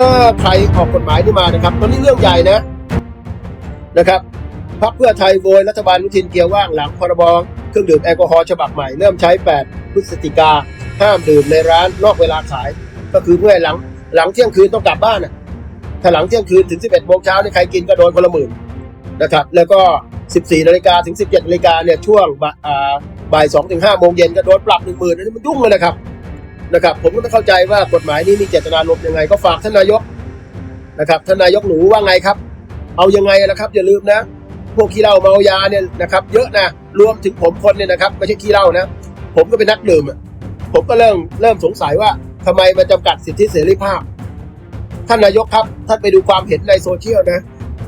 ถ้าใครออกกฎหมายนี่มานะครับตอนนี้เรื่องใหญ่นะนะครับพรรคเพื่อไทยโวยรัฐบาลอนุทินเกียร์ว่างหลังพรบเครื่องดื่มแอลกอฮอล์ฉบับใหม่เริ่มใช้ 8 พฤศจิกาห้ามดื่มในร้านนอกเวลาขาย ก็คือเพื่อหลังหลังเที่ยงคืนต้องกลับบ้านน่ะถ้าหลังเที่ยงคืนถึง 11โมงเช้านี่ใครกินก็โดนคนละหมื่นนะครับ แล้วก็ 14นาฬิกาถึง 17นาฬิกาเนี่ยช่วงบ่าอ่าบ่าย2ถึง5โมงเย็นก็โดนปรับ1 0,000อันนี้มันยุ่งเลยนะครับ นะครับ ผมก็ไม่เข้าใจว่ากฎหมายนี้มีเจตนารมณ์ยังไง ก็ฝากท่านนายกนะครับท่านนายกหนูว่าไงครับ เอายังไงนะครับ อย่าลืมนะ พวกขี้เหล้าเมายาเนี่ยนะครับ เยอะนะรวมถึงผมคนเนี่ยนะครับไม่ใช่ขี้เหล้านะ ผมก็เป็นนักดื่มผมก็เริ่มเริ่มสงสัยว่าทำไมมาจำกัดสิทธิเสรีภาพ ท่านนายกครับท่านไปดูความเห็นในโซเชียลนะ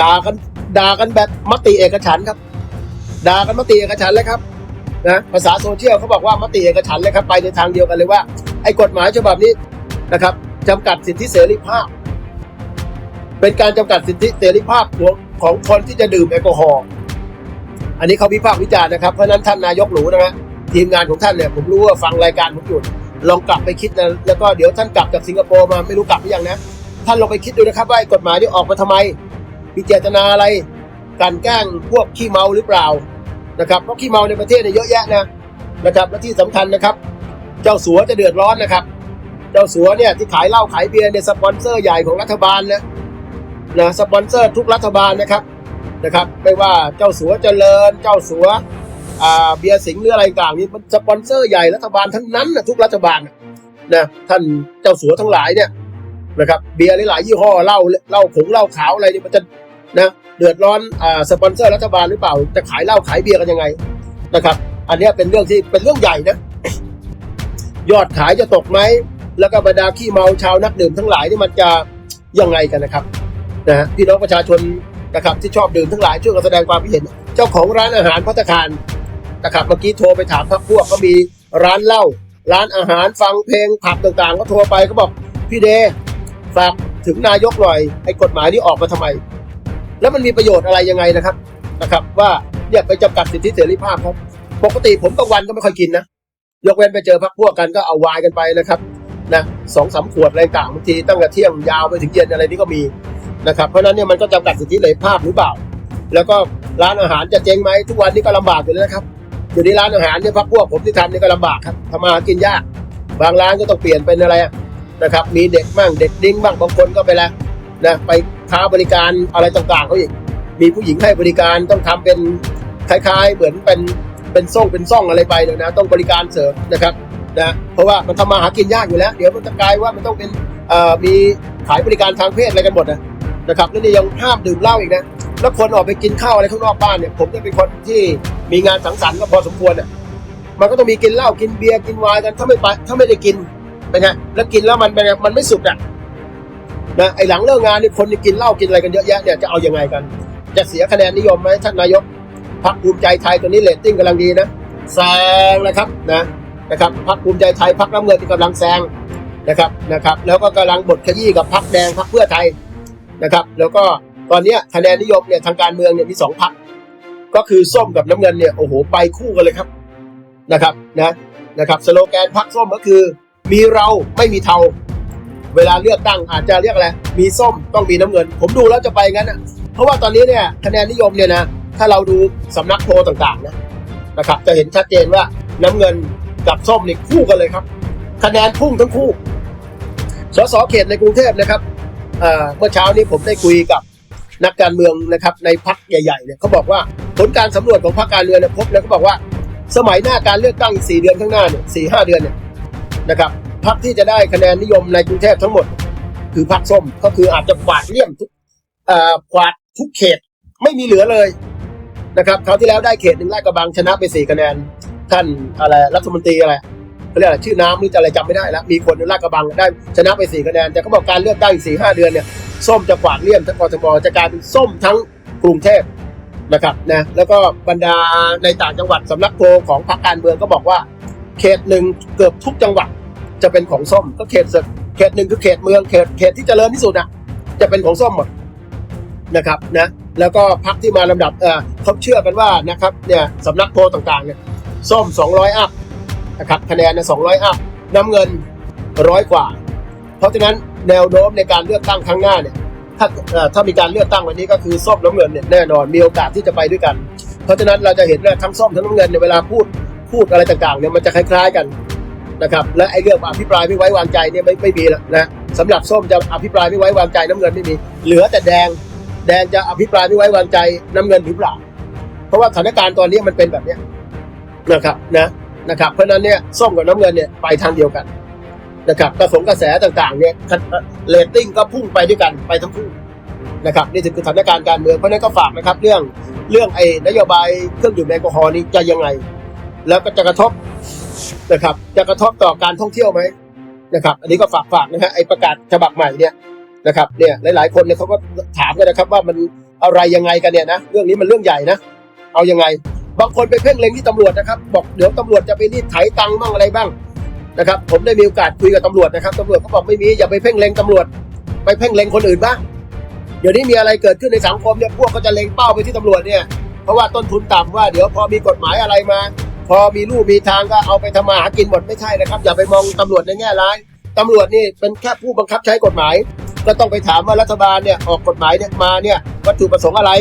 ด่ากันด่ากันแบบมติเอกฉันครับด่ากันมติเอกฉันเลยครับ นะภาษาโซเชียลเขาบอกว่ามติเอกฉันเลยครับไปในทางเดียวกันเลยว่าไอ้กฎหมายฉบับนี้นะครับจำกัดสิทธิเสรีภาพ เป็นการจำกัดสิทธิเสรีภาพของของคนที่จะดื่มแอลกอฮอล์อันนี้เขาวิพากษ์วิจารณ์นะครับเพราะนั้นท่านนายกหนูนะฮะทีมงานของท่านเนี่ยผมรู้ว่าฟังรายการผมอยู่ลองกลับไปคิดนะแล้วก็เดี๋ยวท่านกลับจากสิงคโปร์มาไม่รู้กลับหรือยังนะท่านลองไปคิดดูนะครับว่าไอ้กฎหมายนี้ออกมาทำไมมีเจตนาอะไรกลันแกล้งพวกขี้เมาหรือเปล่า นะครับเพราะขี้เมาในประเทศเนี่ยเยอะแยะนะนะครับและที่สำคัญนะครับ เจ้าสัวจะเดือดร้อนนะครับ เจ้าสัวเนี่ยที่ขายเหล้าขายเบียร์เนี่ยสปอนเซอร์ใหญ่ของรัฐบาลนะนะสปอนเซอร์ทุกรัฐบาลนะครับนะครับไม่ว่าเจ้าสัวเจริญ เจ้าสัวอ่าเบียร์สิงห์หรืออะไรต่างนี่มันสปอนเซอร์ใหญ่รัฐบาลทั้งนั้นนะทุกรัฐบาลนะนะท่านเจ้าสัวทั้งหลายเนี่ยนะครับเบียร์หลายๆยี่ห้อเหล้าเหล้าผงเหล้าขาวอะไรเนี่ยมันจะนะ เดือดร้อนอ่าสปอนเซอร์รัฐบาลหรือเปล่า จะขายเหล้าขายเบียร์กันยังไงนะครับ อันนี้เป็นเรื่องที่เป็นเรื่องใหญ่นะยอดขายจะตกไหมแล้วก็บรรดาขี้เมาชาวนักดื่มทั้งหลายนี่มันจะยังไงกันนะครับนะฮะพี่น้องประชาชนนะครับที่ชอบดื่มทั้งหลายช่วยกันแสดงความคิดเห็น เจ้าของร้านอาหารพัตตาคารนะครับเมื่อกี้โทรไปถามพักพวกก็มีร้านเหล้าร้านอาหารฟังเพลงผับต่างๆ ก็โทรไปก็บอกพี่เดฝากถึงนายกหน่อยไอ้กฎหมายนี้ออกมาทำไม แล้วมันมีประโยชน์อะไรยังไงนะครับนะครับ ว่าเนี่ยไปจำกัดสิทธิเสรีภาพครับปกติผมกลางวันก็ไม่ค่อยกินนะยกเว้นไปเจอพักพวกกันก็เอาวายกันไปนะครับนะสองสามขวดอะไรต่างบางทีตั้งแต่เที่ยงยาวไปถึงเย็นอะไรนี่ก็มีนะครับเพราะนั้นเนี่ยมันก็จำกัดสิทธิเสรีภาพหรือเปล่า แล้วก็ร้านอาหารจะเจ๊งไหมทุกวันนี้ก็ลำบากอยู่แล้วนะครับอยู่ในร้านอาหารเนี่ยพักพวกผมที่ทำเนี่ยก็ลำบากครับทำมาหากินยากบางร้านก็ต้องเปลี่ยนเป็นอะไรนะครับ มีเด็กบ้างเด็กดิ้งบ้างบางคนก็ไปแล้วนะไป ค้าบริการอะไรต่างๆเขาอีก มีผู้หญิงให้บริการต้องทำเป็นคล้ายๆ เหมือนเป็นเป็นส่งเป็นซ่องอะไรไปเลยนะ ต้องบริการเสริมนะครับนะเพราะว่ามันทำมาหากินยากอยู่แล้ว เดี๋ยวมันจะกลายว่ามันต้องเป็นมีขายบริการทางเพศอะไรกันหมดนะนะครับแล้วนี่ยังห้ามดื่มเหล้าอีกนะแล้วคนออกไปกินข้าวอะไรข้างนอกบ้านเนี่ยผมจะเป็นคนที่มีงานสังสรรค์ก็พอสมควรอะมันก็ต้องมีกินเหล้ากินเบียร์กินไวน์กันถ้าไม่ไปถ้าไม่ได้กินเป็นไงแล้วกินแล้วมันเป็นไงมันไม่สุดอะ นะไอหลังเลิกงานนี่คนที่กินเหล้ากินอะไรกันเยอะแยะเนี่ยจะเอายังไงกัน จะเสียคะแนนนิยมไหมท่านนายกพรรคภูมิใจไทยตัวนี้เรตติ้งกำลังดีนะแซงนะครับนะนะครับพรรคภูมิใจไทยพรรคน้ำเงินที่กำลังแซงนะครับนะครับแล้วก็กำลังบดขยี้กับพรรคแดงพรรคเพื่อไทยนะครับ แล้วก็ตอนนี้คะแนนนิยมเนี่ยทางการเมืองเนี่ยมีสองพรรคก็คือส้มกับน้ำเงินเนี่ยโอ้โหไปคู่กันเลยครับนะครับนะนะครับสโลแกนพรรคส้มก็คือ มีเราไม่มีเทา เวลาเลือกตั้งอาจจะเรียกอะไรมีส้มต้องมีน้ำเงิน ผมดูแล้วจะไปงั้นอะเพราะว่าตอนนี้เนี่ยคะแนนนิยมเนี่ยนะถ้าเราดูสำนักโพลต่างๆนะนะครับจะเห็นชัดเจนว่าน้ำเงินกับส้มนี่คู่กันเลยครับ คะแนนพุ่งทั้งคู่สสเขตในกรุงเทพนะครับเมื่อเช้านี้ผมได้คุยกับนักการเมืองนะครับในพักใหญ่ๆเนี่ยเขาบอกว่าผลการสำรวจของพรรคการเมืองเนี่ยพบแล้วเขาบอกว่า สมัยหน้าการเลือกตั้งสี่เดือนข้างหน้าเนี่ยสี่ห้าเดือนเนี่ยนะครับ พรรคที่จะได้คะแนนนิยมในกรุงเทพทั้งหมด คือพรรคส้มก็คืออาจจะกวาดเลี่ยมทุกเอ่อกวาดทุกเขตไม่มีเหลือเลยนะครับคราวที่แล้วได้เขตหนึ่งลาดกระบังชนะไปสี่คะแนนท่านอะไรรัฐมนตรีอะไรเขาเรียกอะไรชื่อน้ำหรือจะอะไรจำไม่ได้แล้วมีคนในลาดกระบังได้ชนะไปสี่คะแนนแต่เขาบอกการเลือกตั้งอีกสี่ห้าเดือนเนี่ยส้มจะกวาดเลี่ยมทั้งกทมจะกลายเป็นส้มทั้งกรุงเทพนะครับนะแล้วก็บรรดาในต่างจังหวัดสำนักโพลของพรรคการเมืองก็บอกว่า เขตหนึ่งเกือบทุกจังหวัด จะเป็นของส้มก็เขตสึกเขตหนึ่งคือเขตเมืองเขตเขตที่เจริญที่สุดอะจะเป็นของส้มหมดนะครับนะแล้วก็พักที่มาลำดับเออเขาเชื่อกันว่านะครับเนี่ยสำนักโพลต่างๆเนี่ยส้ม 200 อัพนะครับคะแนนนะ200อัพน้ำเงินร้อยกว่า เพราะฉะนั้นแนวโน้มในการเลือกตั้งครั้งหน้าเนี่ยถ้าเอ่อถ้ามีการเลือกตั้งวันนี้ก็คือส้มน้ำเงินเนี่ยแน่นอนมีโอกาสที่จะไปด้วยกัน เพราะฉะนั้นเราจะเห็นว่าทั้งส้มทั้งน้ำเงินเนี่ยเวลาพูดพูดอะไรต่างๆเนี่ยมันจะคล้าย ๆ กัน นะครับและไอ้เรื่องอภิปรายไม่ไว้วางใจเนี่ยไม่ไม่มีแล้วนะสำหรับส้มจะอภิปรายไม่ไว้วางใจน้ำเงินไม่มี เหลือแต่แดง แดงจะอภิปรายไม่ไว้วางใจน้ำเงินหรือเปล่าเพราะว่าสถานการณ์ตอนนี้มันเป็นแบบเนี้ยนะครับนะนะครับ เพราะนั้นเนี่ยส้มกับน้ำเงินเนี่ยไปทางเดียวกันนะครับกระสงกระแสต่างๆเนี่ยเรตติ้งก็พุ่งไปด้วยกันไปทั้งคู่นะครับนี่คือสถานการณ์การเมืองเพราะฉะนั้นก็ฝากนะครับ เรื่องเรื่องไอ้นโยบายเครื่องดื่มแอลกอฮอล์นี้จะยังไง แล้วก็จะกระทบ นะครับ จะกระทบต่อการท่องเที่ยวไหมนะครับ อันนี้ก็ฝากฝากนะฮะไอประกาศฉบับใหม่เนี่ยนะครับเนี่ยหลายๆคนเนี่ยเขาก็ถามกันนะครับว่ามันอะไรยังไงกันเนี่ยนะเรื่องนี้มันเรื่องใหญ่นะ เอายังไง บางคนไปเพ่งเล็งที่ตำรวจนะครับ บอกเดี๋ยวตำรวจจะไปรีดไถตังค์บ้างอะไรบ้างนะครับ ผมได้มีโอกาสคุยกับตำรวจนะครับตำรวจเขาบอกไม่มีอย่าไปเพ่งเล็งตำรวจ ไปเพ่งเล็งคนอื่นบ้างเดี๋ยวนี้มีอะไรเกิดขึ้นในสังคมเนี่ยพวกก็จะเล็งเป้าไปที่ตำรวจเนี่ยเพราะว่าต้นทุนต่ำว่าเดี๋ยวพอมีกฎหมายอะไรมา พอมีรูปมีทางก็เอาไปทำมาหากินหมดไม่ใช่นะครับ อย่าไปมองตำรวจในแง่ร้ายตำรวจนี่เป็นแค่ผู้บังคับใช้กฎหมาย ก็ต้องไปถามว่ารัฐบาลเนี่ยออกกฎหมายเนี่ยมาเนี่ยวัตถุประสงค์อะไร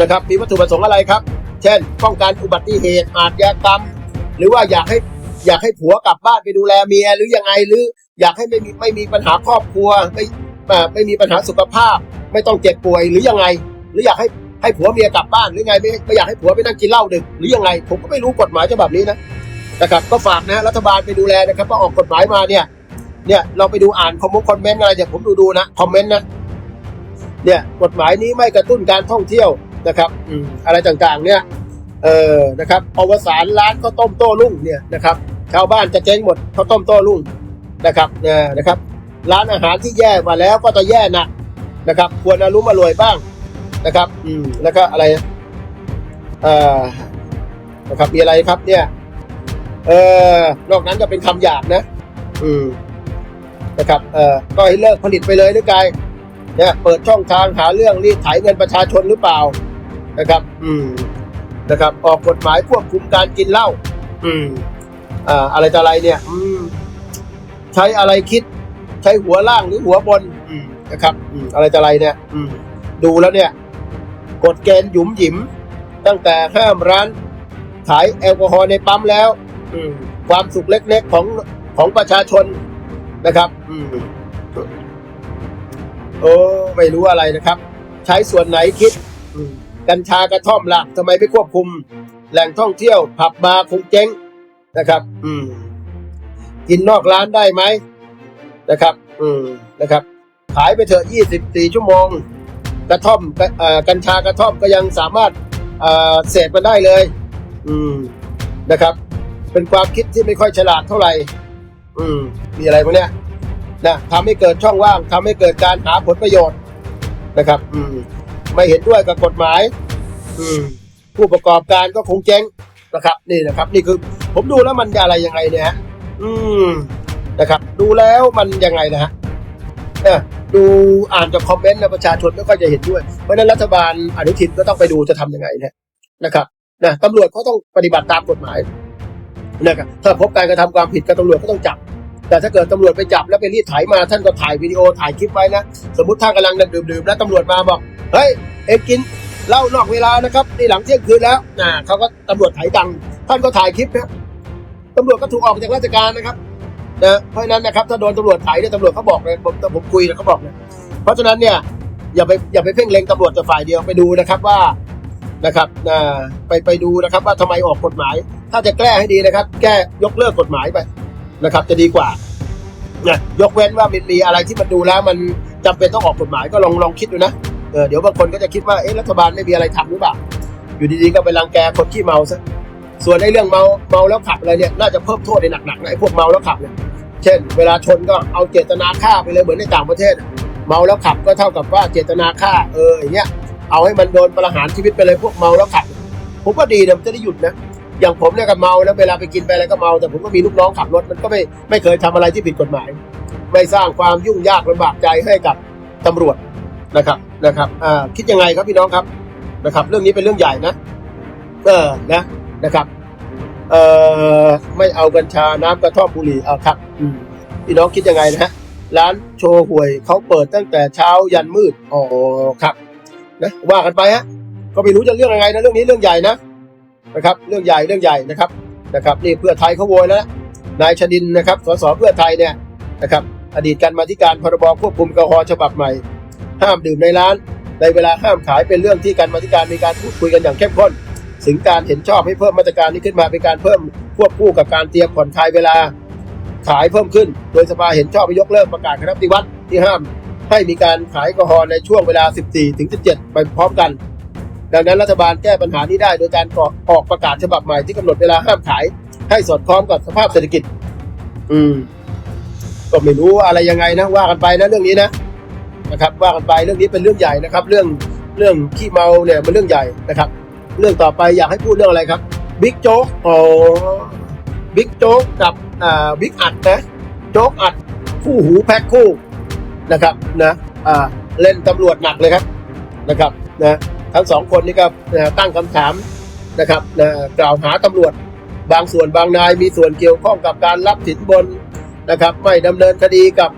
นะครับมีวัตถุประสงค์อะไรครับ เช่น ป้องกันอุบัติเหตุอาชญากรรม หรือว่าอยากให้อยากให้ผัวกลับบ้านไปดูแลเมีย หรือยังไงหรือ อยากให้ไม่มีไม่มีปัญหาครอบครัวไม่ไม่มีปัญหาสุขภาพ ไม่ต้องเจ็บป่วยหรือยังไง หรืออยากให้ ให้ผัวเมียกลับบ้านหรือไงไม่ไม่อยากให้ผัวไปนั่งกินเหล้าดึกหรือยังไงผมก็ไม่รู้กฎหมายฉบับนี้นะนะครับก็ฝากนะรัฐบาลไปดูแลนะครับว่าออกกฎหมายมาเนี่ยเนี่ยเราไปดูอ่านคอมคอมเมนต์อะไรเนี่ยผมดูดูนะคอมเมนต์นะเนี่ยกฎหมายนี้ไม่กระตุ้นการท่องเที่ยวนะครับอืมอะไรต่างๆเนี่ยเออนะครับอวสานร้านข้าวต้มโต้รุ่งเนี่ยนะครับชาวบ้านจะเจ๊งหมดข้าวต้มโต้รุ่งนะครับเนี่ยนะครับ ร้านอาหารที่แย่มาแล้วก็จะแย่หนักนะครับ ควรอรุมอร่วยบ้าง นะครับ อืมแล้วก็อะไรนะเอ่อนะครับมีอะไรครับ เนี่ย เออนอกนั้นจะเป็นคำหยาบนะ อืมนะครับเอ่อก็ให้เลิกผลิตไปเลยหรือกายเนี่ยเปิดช่องทางหาเรื่องรีดไถเงินประชาชนหรือเปล่านะครับ อืมนะครับ ออกกฎหมายควบคุมการกินเหล้าอืมอ่าอะไรต่ออะไรเนี่ย อืมใช้อะไรคิด ใช้หัวล่างหรือหัวบนอืมนะครับ อืมอะไรต่ออะไรเนี่ย อืมดูแล้วเนี่ย กฎเกณฑ์หยุมหยิม ตั้งแต่ห้ามร้าน ขายแอลกอฮอล์ในปั๊มแล้วอืมความสุขเล็กๆของของประชาชนนะครับอืมโอ้ไม่รู้อะไรนะครับ ใช้ส่วนไหนคิดอืมกัญชากระท่อมล่ะทำไมไม่ควบคุม แหล่งท่องเที่ยว ผับบาร์คงเจ๊งนะครับ อืม กินนอกร้านได้ไหมนะครับ อืมนะครับ ขายไปเถอะ 24 ชั่วโมง กระท่อมเอ่อกัญชากระท่อมก็ยังสามารถเอ่อเสพมันได้เลย อืมนะครับ เป็นความคิดที่ไม่ค่อยฉลาดเท่าไหร่ อืม มีอะไรพวกเนี้ยนะทำให้เกิดช่องว่างทำให้เกิดการหาผลประโยชน์นะครับ อืม ไม่เห็นด้วยกับกฎหมาย อืม ผู้ประกอบการก็คงเจ๊งนะครับ นี่นะครับ นี่คือ ผมดูแล้วมันอะไรยังไงเนี่ยฮะอืมนะครับ ดูแล้วมันยังไงนะฮะเออ ดูอ่านจากคอมเมนต์นะประชาชนไม่ค่อยจะเห็นด้วย เพราะนั้นรัฐบาลอนุทินก็ต้องไปดูจะทำยังไงนี่ยนะครับนะตำรวจเขาต้องปฏิบัติตามกฎหมายนะครับถ้าพบการกระทำความผิดกับตำรวจก็ต้องจับ แต่ถ้าเกิดตำรวจไปจับแล้วไปรีดไถมาท่านก็ถ่ายวิดีโอถ่ายคลิปไว้นะสมมติท่านกำลังดื่มๆแล้วตำรวจมาบอกเฮ้ยเอ็กินเล้านอกเวลานะครับนี่หลังเที่ยงคืนแล้วนะเขาก็ตำรวจไถตังท่านก็ถ่ายคลิปนะตำรวจก็ถูกออกจากราชการนะครับ นะเพราะฉะนั้นนะครับถ้าโดนตำรวจไถเนี่ยตำรวจเขาบอกเลยผมผมคุยแล้วเขาบอกเนี่ยเพราะฉะนั้นเนี่ยอย่าไปอย่าไปเพ่งเล็งตำรวจแต่ฝ่ายเดียวไปดูนะครับว่านะครับอ่าไปไปดูนะครับว่าทำไมออกกฎหมาย ถ้าจะแก้ให้ดีนะครับ แก้ยกเลิกกฎหมายไปนะครับ จะดีกว่านะยกเว้นว่ามันมีอะไรที่มันดูแล้วมันจำเป็นต้องออกกฎหมายก็ลองลองคิดดูนะเออเดี๋ยวบางคนก็จะคิดว่าเอ๊ะรัฐบาลไม่มีอะไรทำหรือเปล่าอยู่ดีๆก็ไปรังแกคนที่เมาซะ ส่วนในเรื่องเมาเมาแล้วขับอะไรเนี่ยน่าจะเพิ่มโทษในหนักๆนะไอ้พวกเมาแล้วขับเนี่ยเช่น เวลาชนก็เอาเจตนาฆ่าไปเลยเหมือนในต่างประเทศ เมาแล้วขับก็เท่ากับว่าเจตนาฆ่าเอออย่างเงี้ยเอาให้มันโดนประหารชีวิตไปเลยพวกเมาแล้วขับ ผมว่าดีนะมันจะได้หยุดนะอย่างผมเนี่ยก็เมาแล้วเวลาไปกินไปอะไรก็เมา แต่ผมก็มีลูกน้องขับรถมันก็ไม่ไม่เคยทำอะไรที่ผิดกฎหมาย ไม่สร้างความยุ่งยากลำบากใจให้กับตำรวจนะครับนะครับอ่าคิดยังไงครับพี่น้องครับนะครับ เรื่องนี้เป็นเรื่องใหญ่นะ เออนะ นะครับเอ่อไม่เอากัญชาน้ำกระท่อมบุหรี่เอาครับอืมพี่น้องคิดยังไงนะฮะร้านโชว์หวยเขาเปิดตั้งแต่เช้ายันมืดอ๋อครับนะว่ากันไปฮะก็ไม่รู้จะเรื่องยังไงนะเรื่องนี้เรื่องใหญ่นะนะครับ เรื่องใหญ่เรื่องใหญ่นะครับนะครับนี่เพื่อไทยเขาโวยแล้วนะนายชดินนะครับสสเพื่อไทยเนี่ยนะครับอดีตการมาธิการพรบควบคุมแอลกอฮอล์ฉบับใหม่ ห้ามดื่มในร้าน ในเวลาห้ามขายเป็นเรื่องที่การมาธิการมีการพูดคุยกันอย่างเข้มข้น ถึงการเห็นชอบให้เพิ่มมาตรการนี้ขึ้นมาเป็นการเพิ่มควบคู่กับการเตรียมผ่อนคลายเวลาขายเพิ่มขึ้น โดยสภาเห็นชอบให้ยกเลิกประกาศคณะปฏิวัติที่ห้าม ให้มีการขายแอลกอฮอล์ในช่วงเวลา 14 ถึง 17 ไปพร้อมกัน ดังนั้นรัฐบาลแก้ปัญหานี้ได้โดยการออกประกาศฉบับใหม่ที่กำหนดเวลาห้ามขาย ให้สอดคล้องกับสภาพเศรษฐกิจ อืม ก็ไม่รู้อะไรยังไงนะว่ากันไปนะเรื่องนี้นะนะครับ ว่ากันไปเรื่องนี้เป็นเรื่องใหญ่นะครับ เรื่องเรื่องขี้เมาเนี่ยมันเรื่องใหญ่นะครับ เรื่องต่อไปอยากให้พูดเรื่องอะไรครับบิ๊กโจ๊กอ๋อบิ๊กโจ๊กกับอ่าบิ๊กอัดนะโจ๊กอัดคู่หูแพ็คคู่นะครับนะอ่าเล่นตำรวจหนักเลยครับนะครับนะทั้งสองคนนี้ก็นะตั้งคำถามนะครับนะกล่าวหาตำรวจบางส่วนบางนายมีส่วนเกี่ยวข้องกับการรับสินบนนะครับ ไม่ดำเนินคดีกับ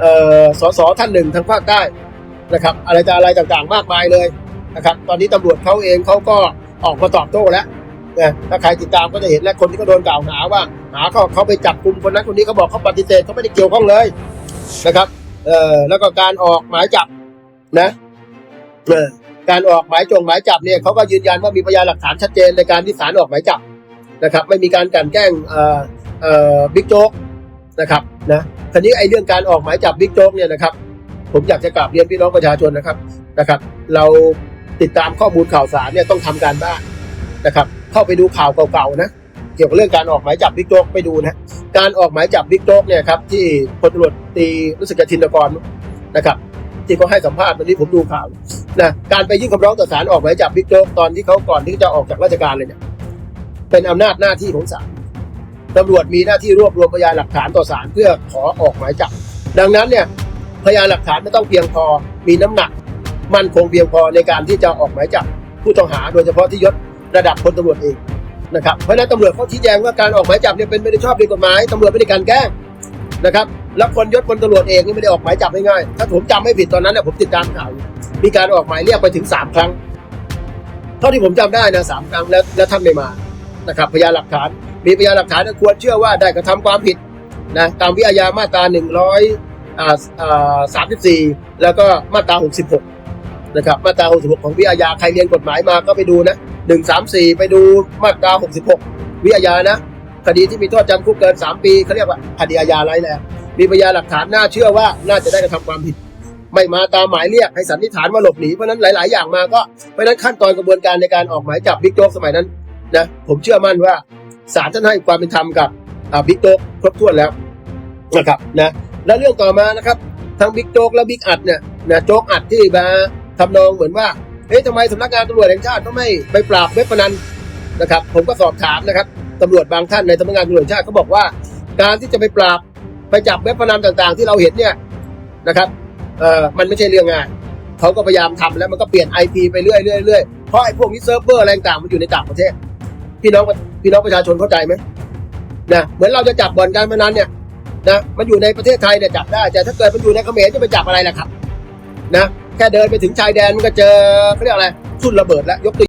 เอ่อสสท่านหนึ่งทางภาคใต้นะครับ อะไรจะอะไรต่างๆมากมายเลยนะครับ ตอนนี้ตำรวจเขาเองเขาก็ ออกมาตอบโต้แล้วนะถ้าใครติดตามก็จะเห็นแล้วคนที่เขาโดนกล่าวหาว่า หาเขาเขาไปจับกลุ่มคนนั้นคนนี้เขาบอกเขาปฏิเสธเขาไม่ได้เกี่ยวข้องเลยนะครับเอ่อแล้วก็การออกหมายจับนะเออการออกหมายจงหมายจับเนี่ยเขาก็ยืนยันว่ามีพยานหลักฐานชัดเจนในการที่ศาลออกหมายจับนะครับ ไม่มีการกลั่นแกล้งเอ่อเอ่อบิ๊กโจ๊กนะครับนะทีนี้ไอ้เรื่องการออกหมายจับบิ๊กโจ๊กเนี่ยนะครับ ผมอยากจะกราบเรียนพี่น้องประชาชนนะครับนะครับ เรา ติดตามข้อมูลข่าวสารเนี่ยต้องทำการบ้านนะครับ เข้าไปดูข่าวเก่าๆนะเกี่ยวกับเรื่องการออกหมายจับบิ๊กโจ๊กไปดูนะการออกหมายจับบิ๊กโจ๊กเนี่ยครับที่พลตำรวจตีรู้สึกจะทินกรนะครับ ที่เขาให้สัมภาษณ์วันนี้ผมดูข่าวนะการไปยื่นคำร้องต่อศาลออกหมายจับบิ๊กโจ๊กตอนที่เขาก่อนที่จะออกจากราชการเลยเนี่ยเป็นอำนาจหน้าที่ของศาลตำรวจมีหน้าที่รวบรวมพยานหลักฐานต่อศาลเพื่อขอออกหมายจับ ดังนั้นเนี่ยพยานหลักฐานไม่ต้องเพียงพอมีน้ำหนัก มั่นคงเพียงพอในการที่จะออกหมายจับผู้ต้องหาโดยเฉพาะที่ยศระดับพลตำรวจเองนะครับเพราะนั้นตำรวจเขาชี้แจงว่าการออกหมายจับเนี่ยเป็นไม่ได้ชอบด้วยกฎหมายตำรวจไม่ได้กลันแกล้งนะครับแล้วคนยศพลตำรวจเองนี่ไม่ได้ออกหมายจับง่ายๆถ้าผมจำไม่ผิดตอนนั้นเนี่ยผมติดตามข่าวมีการออกหมายเรียกไปถึงสามครั้ง เท่าที่ผมจำได้นะสามครั้งแล้วแล้วท่านไม่มานะครับพยานหลักฐาน มีพยานหลักฐานควรเชื่อว่าได้กระทำความผิดนะตามวิอาญามาตราหนึ่งร้อยอ่าอ่าสามสิบสี่แล้วก็มาตราหกสิบหก นะครับมาตราหกสิบหกของวิอาญาใครเรียนกฎหมายมาก็ไปดูนะหนึ่งสามสี่ไปดูมาตราหกสิบหกวิอาญานะ คดีที่มีโทษจำคุกเกินสามปีเขาเรียกว่าคดีอาญาไรายแรงมีพยานหลักฐานน่าเชื่อว่าน่าจะได้กระทำความผิด ไม่มาตามหมายเรียกให้สันนิษฐานว่าหลบหนีเพราะนั้นหลาย ๆ อย่างมาก็เพราะนั้นขั้นตอนกระบวนการในการออกหมายจับบิ๊กโจ๊กสมัยนั้นนะผมเชื่อมั่นว่าศาลท่านให้ความเป็นธรรมกับบิ๊กโจ๊กครบถ้วนแล้วนะครับนะแล้วเรื่องต่อมานะครับทั้งบิ๊กโจ๊กและบิ๊กอัดเนี่ยนะโจ๊กอัดที่มา ทำนองเหมือนว่าเอ๊ะทำไมสำนักงานตำรวจแห่งชาติต้องไม่ไปปราบเว็บพนันนะครับ ผมก็สอบถามนะครับตำรวจบางท่านในสำนักงานตำรวจแห่งชาติเขาบอกว่า การที่จะไปปราบไปจับเว็บพนันต่างๆ ที่เราเห็นเนี่ยนะครับเอ่อมันไม่ใช่เรื่องง่ายเขาก็พยายามทำแล้วมันก็เปลี่ยนไอพีไปเรื่อยๆเรื่อยเพราะไอ้พวกนี้เซิร์ฟเวอร์อะไรต่างมันอยู่ในต่างประเทศ พี่น้องพี่น้องประชาชนเข้าใจไหมนะเหมือนเราจะจับบ่อนการพนันเนี่ยนะมันอยู่ในประเทศไทยเนี่ยจับได้แต่ถ้าเกิดมันอยู่ในเขมรจะไปจับอะไรล่ะครับ นะ แค่เดินไปถึงชายแดนมันก็เจอเขาเรียกอะไรทุ่นระเบิดแล้วยกตัว